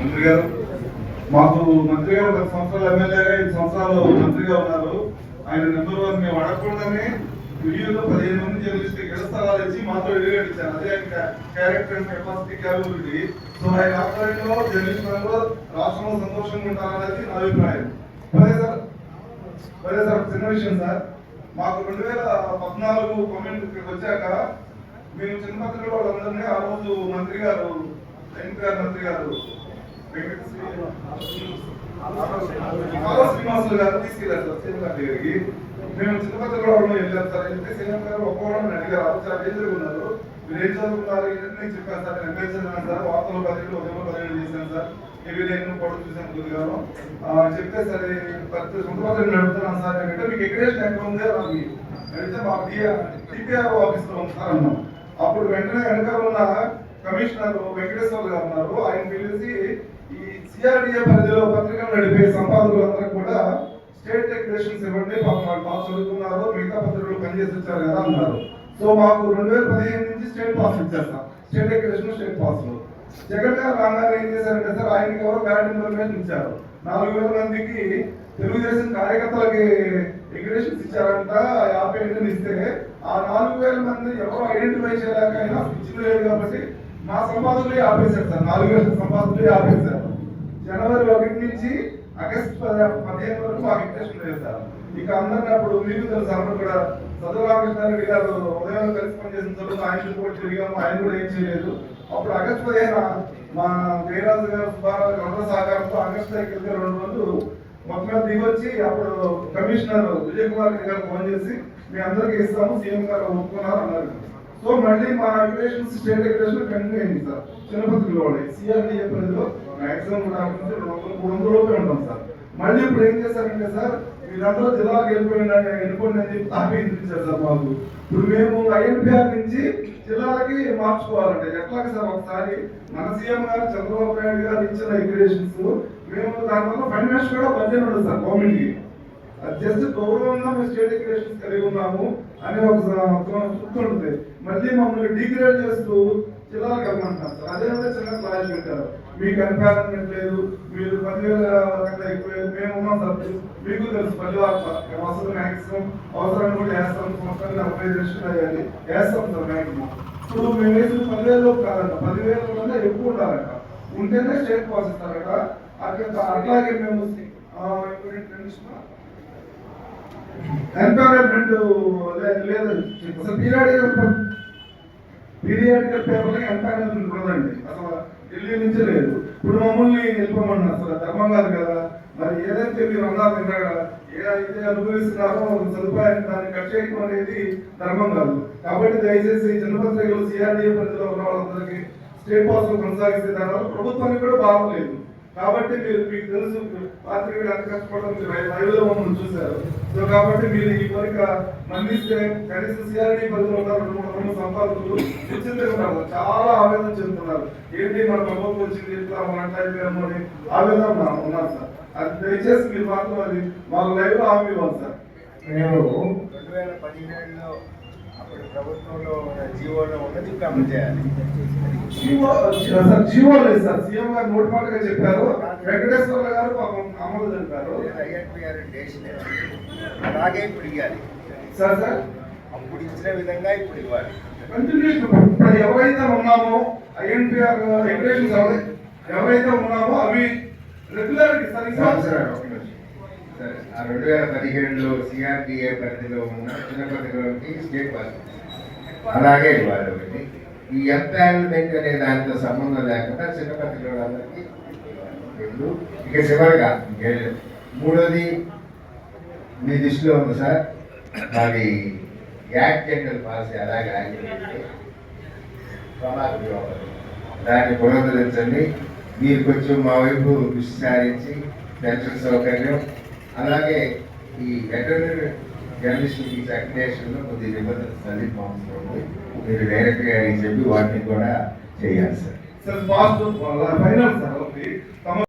మంత్రి గారు మాకు మంత్రి గారు పది సంవత్సరాలు ఎమ్మెల్యేగా ఐదు సంవత్సరాలు మంత్రిగా ఉన్నారు. ఆయన నెంబర్ వన్ మేము అడగకుండానే వీడియోలో పదిహేను మంది జర్నలిస్ట్ ఇళ్ళ స్థలాలు ఇచ్చి మాతో ఎదురుగా అదే ఆయన క్యారెక్టర్ కెపాసిటీ క్యాబిలిటీ సో ఆయన ఆధ్వర్యంలో జర్నలిస్ట్ రంగంలో రాష్ట్రంలో సంతోషంగా ఉంటారనేది నా అభిప్రాయం. అదే సార్. అదే సార్ చిన్న విషయం సార్. మాకు రెండు వేల పద్నాలుగు కమెంట్ ఇక్కడికి వచ్చాక మేము చిన్నపత్రికలో వాళ్ళందరినీ ఆ రోజు మంత్రి గారు ఎన్టీఆర్ మంత్రి గారు శ్రీనివాసులు గారు తీసుకెళ్ళారు సార్ సీఎం దగ్గరికి. మేము చిన్నపత్రికలో వాళ్ళం వెళ్ళాం సార్. వెళ్తే సీఎం గారు ఒక్కోవడం అడిగారు. చాలా ఉన్నారు మీరు ఏం చదువుకున్నారు? ఏంటంటే నేను చెప్పాను సార్. నేను ఎంపీ చదివాను సార్. వార్తలు పదిహేడు పదిహేడు చేశాను సార్. ఇవి నేను కూడా చూశాను కొద్దిగాను చెప్తే సరే ప్రతి సొంతపత్రికలు నడుపుతున్నాను సార్. అంటే మీకు ఎక్కడేషన్ ఎక్కడ ఉంది? అని అడిగితే మా టీపీఆర్ ఆఫీస్లో ఉంది అప్పుడు వెంటనే వెనకాల ఉన్న కమిషనర్ వెంకటేశ్వర గారు ఉన్నారు. ఆయన సిఆర్డిఏ పరిధిలో పత్రికలు నడిపే సంపాదకులందరూ కూడా స్టేట్ డెకరేషన్స్ ఇవ్వండి పాపం వాళ్ళు బాగా చదువుకున్నారు మిగతా పత్రికలు పనిచేసి వచ్చారు కదా అన్నారు సో మాకు రెండు వేల పదిహేను నుంచి స్టేట్ పాస్ ఇచ్చేస్తాం. State decoration state pass Jagan గారు రాగానే ఏం చేశారంటే సార్ ఆయనకి ఎవరో బ్యాడ్ ఇన్ఫర్మేషన్ ఇచ్చారు. నాలుగు వేల మందికి తెలుగుదేశం కార్యకర్తలకి ఎగ్రేషన్స్ ఇచ్చారంట యాభై ఐదు ఇస్తే ఆ నాలుగు వేల మంది ఎవరు ఐడెంటిఫై చేయలేకైనా అయినా లేదు కాబట్టి మా సంపాదకులు ఆపేశారు సార్. నాలుగు వేల సంపాదకులు ఆపేశారు. జనవరి ఒకటి నుంచి ఆగస్ట్ పది- పదిహేను వరకు మాకు ఇంట్రెస్ట్ లేదు ఇక అందరినీ అప్పుడు మీకు తెలుసు అందరూ కూడా చదువు రామకృష్ణారెడ్డి గారు ఉదయం కలిసి పనిచేసిన చదువు ఆయన కూడా తిరిగాము ఆయన కూడా ఏం చేయలేదు. అప్పుడు ఆగస్ట్ పదిహేను మా జయరాజు గారు సుబ్బారావు గారు సహకారంతో ఆగస్ట్ దగ్గరికి రెండు రోజులు మొత్తం దిగొచ్చి అప్పుడు కమిషనర్ విజయ్ కుమార్ రెడ్డి గారు ఫోన్ చేసి మీ అందరికీ ఇస్తాము సీఎం గారు ఒప్పుకున్నారు అన్నారు. సో మళ్ళీ మా అగ్రేషన్ స్టేట్ అగ్రేషన్ పెండింగ్ అయింది సార్. తిరుపతిలో వాళ్ళు సిఆర్డీఏ పరిధిలో మాక్సిమం కూడా నుంచి వందలు మూడు వందల రూపాయలు ఉంటాం సార్. మళ్ళీ ఇప్పుడు ఏం చేశారంటే సార్ మీరందరూ జిల్లాకు వెళ్ళిపోయిన వెళ్ళిపోండి అని చెప్పి హామీ ఇచ్చారు సార్ మాకు. ఇప్పుడు మేము ఐఎన్పిఆర్ నుంచి జిల్లాలకి మార్చుకోవాలంటే ఎట్లాగ సార్ ఒకసారి మన సీఎం గారు చంద్రబాబు నాయుడు గారు ఇచ్చిన రెగ్యులేషన్స్ మేము దానివల్ల ఫైనాన్స్ కూడా బడ్జెట్ ఉండదు సార్ గవర్నమెంట్కి. జస్ట్ గౌరవంగా మేము స్టేట్ ఎడ్యుకేషన్ కలిగి ఉన్నాము అని ఒక ఉంటుంది మళ్ళీ మమ్మల్ని డిగ్రేడ్ చేస్తూ జిల్లాలకు వెళ్ళమంటున్నారు సార్. అదే విధంగా చిన్న క్లాస్ పెట్టారు. మీకు ఎంపారన్మెంట్ లేదు మీరు పదివేల కంటే ఎక్కువ మేము ఉన్నాం సార్. మీకు తెలుసు పది అవసరం మ్యాక్సిమం అవసరాన్ని కూడా వేస్తాం. సంవత్సరాన్ని నలభై లక్షలు అయ్యాలి వేస్తాం సార్ మ్యాక్సిమం ఇప్పుడు మేము వేసిన పదివేలలో కాదంట. పదివేల కన్నా ఎక్కువ ఉండాలంట. ఉంటేనే స్టేట్ పాస్ ఇస్తారట అట్లా అట్లాగే మేము ఆ, ఇప్పుడు ఎంపవర్మెంట్ లేదండి అసలు పీరియాడికల్ పీరియాడికల్ పేపర్లకి ఎంపవర్మెంట్ ఉండదండి అసలు ఢిల్లీ నుంచి లేదు. ఇప్పుడు మమ్మల్ని వెళ్ళిపోమన్నారు. అసలు ధర్మం కాదు కదా. మరి ఏదైతే మీరు అన్నారు ఇందాక ఏదైతే అనుభవిస్తున్నారో సదుపాయాన్ని దాన్ని కట్ చేయడం అనేది ధర్మం కాదు. కాబట్టి దయచేసి చిన్నపత్రికలు సిఆర్డీఏ పరిధిలో ఉన్న వాళ్ళందరికీ స్టేట్ పాస్ కొనసాగిస్తే దానివల్ల ప్రభుత్వానికి కూడా బాగలేదు కాబట్టి మీరు మీకు తెలుసు పాత్రికలు ఎంత కష్టపడడం మీరు మమ్మల్ని చూశారు. సో కాబట్టి మీరు ఈ కోరిక మన్నిస్తే కనీసం సిఆర్డీ పరిధిలో ఉన్న రెండు మూడు వందల సంపాదకులు నిశ్చింతగా ఉన్నారు. చాలా ఆవేదన చెందుతున్నారు. ఏంటి మన ప్రభుత్వం వచ్చింది ఇట్లా మన అయిపోయాము అని ఆవేదన ఉన్నా- ఉన్నారు సార్. అది దయచేసి మీరు మాత్రం అది మాకు లైవ్లో హామీ ఇవ్వాలి సార్. మేము రెండు వేల పదిహేడులో అప్పుడు ప్రభుత్వంలో జీవోలో ఉన్నది అమలు చేయాలి. జీవో సార్ జీవో లేదు సార్. సీఎం గారు నోటి మాటగా చెప్పారు. వెంకటేశ్వర గారు పాపం అమలు తెలిపారు ఐఎన్పిఆర్ డేషన్ అలాగే ఇప్పుడు ఇవ్వాలి సార్ సార్. అప్పుడు ఇచ్చిన విధంగా ఇప్పుడు ఇవ్వాలి. కంటిన్యూషన్ ఇప్పుడు ఎవరైతే ఉన్నామో ఐఎన్పిఆర్ రెగ్యులేషన్స్ ఎవరైతే ఉన్నామో అవి రెగ్యులారిటీ సార్ ఆ రెండు వేల పదిహేడులో సిఆర్డిఏ పరిధిలో ఉన్న చిన్న స్టేట్ పార్క్ అలాగే ఇవ్వాలి ఒకటి. ఈ ఎంపానల్మెంట్ అనే దానితో సంబంధం లేకుండా చిన్న పత్రికలందరికీ రెండు. ఇక చివరిగా మూడోది మీ దృష్టిలో ఉంది సార్. మాది యాక్ట్ జనరల్ పాలసీ అలాగే ఆగిపోయింది. ప్రమాద దాన్ని పునరుద్ధరించండి. మీరు కొంచెం మా వైపు దృష్టి సారించి పెన్షన్ సౌకర్యం అలాగే ఈ వెటర్నరీ జర్నలిస్ట్ అక్రిడేషన్లో కొద్ది నిబంధనలు సరిగ్గా అవసరం మీరు డైరెక్ట్గా చెప్పి వాటిని కూడా చేయాలి sir. Sir fast final sir ఒకటి